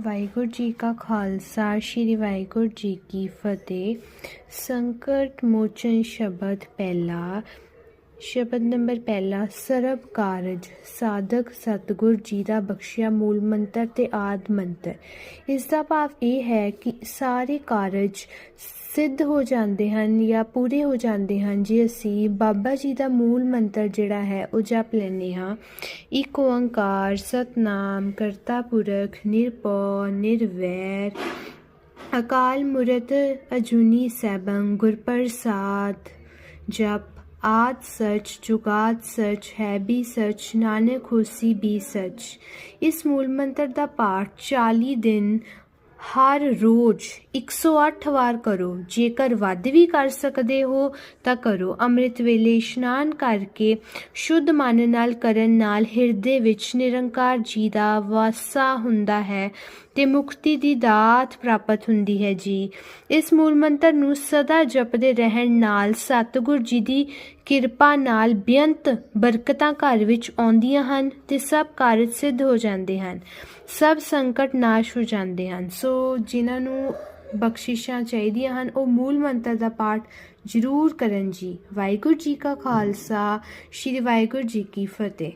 ਵਾਹਿਗੁਰੂ ਜੀ ਕਾ ਖਾਲਸਾ ਸ੍ਰੀ ਵਾਹਿਗੁਰੂ ਜੀ ਕੀ ਫਤਿਹ। ਸੰਕਟ ਮੋਚਨ ਸ਼ਬਦ ਪਹਿਲਾ ਸ਼ਬਦ ਨੰਬਰ ਪਹਿਲਾ, ਸਰਬ ਕਾਰਜ, ਸਾਧਕ, ਸਤਿਗੁਰ ਜੀ ਦਾ ਬਖਸ਼ਿਆ ਮੂਲ ਮੰਤਰ ਤੇ ਆਦ ਮੰਤਰ। ਇਸ ਦਾ ਭਾਵ ਇਹ ਹੈ ਕਿ ਸਾਰੇ ਕਾਰਜ ਸਿੱਧ ਹੋ ਜਾਂਦੇ ਹਨ ਜਾਂ ਪੂਰੇ ਹੋ ਜਾਂਦੇ ਹਨ। ਜੇ ਅਸੀਂ ਬਾਬਾ ਜੀ ਦਾ ਮੂਲ ਮੰਤਰ ਜਿਹੜਾ ਹੈ ਉਹ ਜਪ ਲੈਂਦੇ ਹਾਂ, ਇੱਕ ਓੰਕਾਰ, ਸਤਨਾਮ, ਕਰਤਾ ਪੁਰਖ, ਨਿਰਭਉ, ਨਿਰਵੈਰ, ਅਕਾਲ ਮੂਰਤ, ਅਜੂਨੀ ਸੈਭੰ ਗੁਰ ਪ੍ਰਸਾਦ ਜਪ ਆਦ ਸਚ ਜੁਗਾਦ ਸਚ ਹੈ, ਵੀ ਸੱਚ ਨਾਨਕ ਹੋਸੀ ਵੀ ਸੱਚ ਇਸ ਮੂਲ ਮੰਤਰ ਦਾ ਪਾਠ 40 ਦਿਨ ਹਰ ਰੋਜ਼ 108 ਵਾਰ ਕਰੋ। ਜੇਕਰ ਵੱਧ ਵੀ ਕਰ ਸਕਦੇ ਹੋ, ਤਾਂ ਕਰੋ। ਅੰਮ੍ਰਿਤ ਵੇਲੇ ਇਸ਼ਨਾਨ ਕਰਕੇ ਸ਼ੁੱਧ ਮਨ ਨਾਲ ਕਰਨ ਨਾਲ ਹਿਰਦੇ ਵਿੱਚ ਨਿਰੰਕਾਰ ਜੀ ਦਾ ਵਾਸਾ ਹੁੰਦਾ ਹੈ ਤੇ ਮੁਕਤੀ ਦੀ ਦਾਤ ਪ੍ਰਾਪਤ ਹੁੰਦੀ ਹੈ ਜੀ। ਇਸ ਮੂਲ ਮੰਤਰ ਨੂੰ ਸਦਾ ਜਪਦੇ ਰਹਿਣ ਨਾਲ ਸਤਿਗੁਰ ਜੀ ਦੀ ਕਿਰਪਾ ਨਾਲ ਬੇਅੰਤ ਬਰਕਤਾਂ ਘਰ ਵਿੱਚ ਆਉਂਦੀਆਂ ਹਨ ਤੇ ਸਭ ਕਾਰਜ ਸਿੱਧ ਹੋ ਜਾਂਦੇ ਹਨ। ਸਭ ਸੰਕਟ ਨਾਸ਼ ਹੋ ਜਾਂਦੇ ਹਨ। ਸੋ ਸੋ ਜਿਨ੍ਹਾਂ ਨੂੰ ਬਖਸ਼ਿਸ਼ਾਂ ਚਾਹੀਦੀਆਂ ਹਨ, ਉਹ ਮੂਲ ਮੰਤਰ ਦਾ ਪਾਠ ਜ਼ਰੂਰ ਕਰਨ ਜੀ। ਵਾਹਿਗੁਰੂ ਜੀ ਕਾ ਖਾਲਸਾ, ਸ੍ਰੀ ਵਾਹਿਗੁਰੂ ਜੀ ਕੀ ਫਤਿਹ।